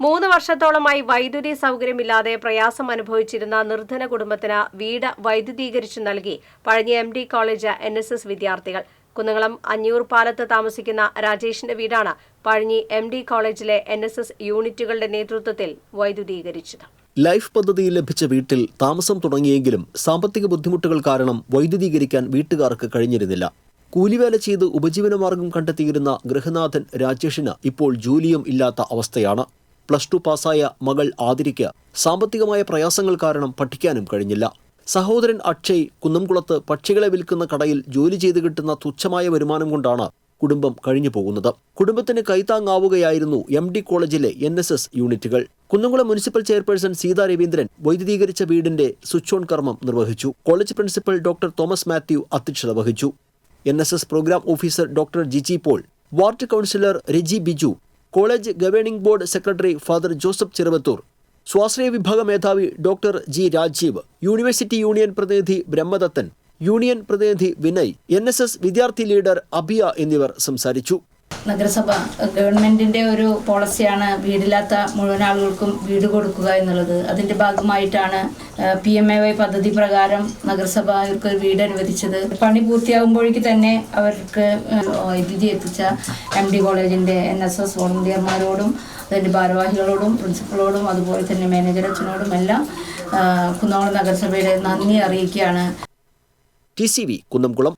മൂന്ന് വർഷത്തോളമായി വൈദ്യുതി സൗകര്യമില്ലാതെ പ്രയാസം അനുഭവിച്ചിരുന്ന നിർധന കുടുംബത്തിന് വീട് വൈദ്യുതീകരിച്ചു നൽകി Pazhanji M D college N S S വിദ്യാർത്ഥികൾ. കുന്നംകുളം അഞ്ഞൂർ പാലത്ത് താമസിക്കുന്ന രാജേഷിന്റെ വീടാണ് പഴഞ്ഞി എം ഡി കോളേജിലെ എൻ എസ് എസ് യൂണിറ്റുകളുടെ നേതൃത്വത്തിൽ വൈദ്യുതീകരിച്ചത്. ലൈഫ് പദ്ധതിയിൽ ലഭിച്ച വീട്ടിൽ താമസം തുടങ്ങിയെങ്കിലും സാമ്പത്തിക ബുദ്ധിമുട്ടുകൾ കാരണം വൈദ്യുതീകരിക്കാൻ വീട്ടുകാർക്ക് കഴിഞ്ഞിരുന്നില്ല. കൂലിവേല ചെയ്ത് ഉപജീവനമാർഗം കണ്ടെത്തിയിരുന്ന ഗൃഹനാഥൻ രാജേഷിന് ഇപ്പോൾ ജോലിയും ഇല്ലാത്ത അവസ്ഥയാണ്. പ്ലസ് ടു പാസ്സായ മകൾ ആതിരയ്ക്ക് സാമ്പത്തികമായ പ്രയാസങ്ങൾ കാരണം പഠിക്കാനും കഴിഞ്ഞില്ല. സഹോദരൻ അക്ഷയ് കുന്നംകുളത്ത് പക്ഷികളെ വിൽക്കുന്ന കടയിൽ ജോലി ചെയ്ത് കിട്ടുന്ന തുച്ഛമായ വരുമാനം കൊണ്ടാണ് കുടുംബം കഴിഞ്ഞു പോകുന്നത്. കുടുംബത്തിന് കൈത്താങ്ങാവുകയായിരുന്നു എം ഡി കോളേജിലെ എൻ എസ് എസ് യൂണിറ്റുകൾ. കുന്നംകുളം മുനിസിപ്പൽ ചെയർപേഴ്സൺ സീതാ രവീന്ദ്രൻ വൈദ്യുതീകരിച്ച വീടിന്റെ സ്വിച്ച് ഓൺ കർമ്മം നിർവഹിച്ചു. College principal doctor Thomas Mathew അധ്യക്ഷത വഹിച്ചു. N program officer doctor Jiji Paul ward councillor Reji Biju college governing board secretary father Joseph Cheruvathur. സ്വാശ്രയ വിഭാഗ മേധാവി doctor G Rajeev. University union പ്രതിനിധി ബ്രഹ്മദത്തൻ. യൂണിയൻ പ്രതിനിധി വിനയ്. എൻ വിദ്യാർത്ഥി ലീഡർ അബിയ എന്നിവർ സംസാരിച്ചു. നഗരസഭ ഗവൺമെന്റിന്റെ ഒരു പോളിസിയാണ് വീടില്ലാത്ത മുഴുവൻ ആളുകൾക്കും വീട് കൊടുക്കുക എന്നുള്ളത്. അതിന്റെ ഭാഗമായിട്ടാണ് പി എം എ വൈ പദ്ധതി പ്രകാരം നഗരസഭ അവർക്ക് ഒരു വീട് അനുവദിച്ചത്. പണി പൂർത്തിയാകുമ്പോഴേക്ക് തന്നെ അവർക്ക് വൈദ്യുതി എത്തിച്ച എം ഡി കോളേജിന്റെ എൻ എസ് എസ് വോളണ്ടിയർമാരോടും അതിന്റെ ഭാരവാഹികളോടും പ്രിൻസിപ്പളോടും അതുപോലെ തന്നെ മാനേജർ അച്ഛനോടും എല്ലാം കുന്നംകുളം നഗരസഭയുടെ നന്ദി അറിയിക്കുകയാണ്. T C V Kunnamkulam